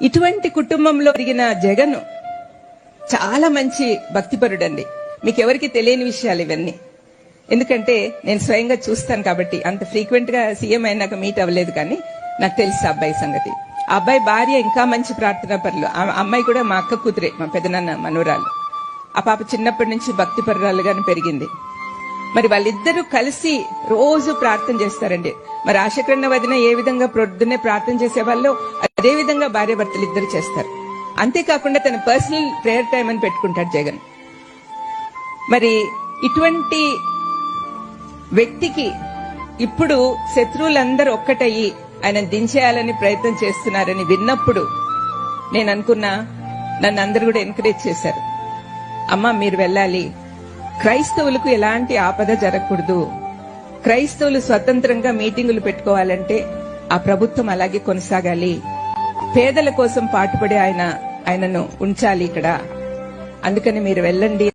ఇటువంటి కుటుంబంలో పెరిగిన జగన్ చాలా మంచి భక్తిపరుడండి. మీకు ఎవరికి తెలియని విషయాలు ఇవన్నీ. ఎందుకంటే నేను స్వయంగా చూస్తాను కాబట్టి అంత ఫ్రీక్వెంట్గా సీఎం అయినాక మీట్ అవ్వలేదు కానీ నాకు తెలుసు ఆ అబ్బాయి సంగతి. ఆ అబ్బాయి భార్య ఇంకా మంచి ప్రార్థనా పరులు. ఆ అమ్మాయి కూడా మా అక్క కూతురే మా పెదనాన్న మనోరాలు ఆ పాప చిన్నప్పటి నుంచి భక్తి పరురాలుగానే పెరిగింది. మరి వాళ్ళిద్దరూ కలిసి రోజు ప్రార్థన చేస్తారండి. మరి ఆశకరణ వదిన ఏ విధంగా ప్రొద్దునే ప్రార్థన చేసేవాళ్ళు అదే విధంగా ఇద్దరు చేస్తారు. అంతేకాకుండా తన పర్సనల్ ప్రేయర్ టైం అని పెట్టుకుంటాడు జగన్. మరి ఇటువంటి వ్యక్తికి ఇప్పుడు శత్రువులందరూ ఒక్కటయ్యి ఆయన దించేయాలని ప్రయత్నం చేస్తున్నారని విన్నప్పుడు నేను అనుకున్నా నన్ను అందరు కూడా ఎంకరేజ్ చేశారు. అమ్మ మీరు వెళ్ళాలి. క్రైస్తవులకు ఎలాంటి ఆపద జరగకూడదు. క్రైస్తవులు స్వతంత్రంగా మీటింగులు పెట్టుకోవాలంటే ఆ ప్రభుత్వం అలాగే కొనసాగాలి. పేదల కోసం పాటుపడే ఆయన ఆయనను ఉంచాలి ఇక్కడ. అందుకని మీరు వెళ్ళండి.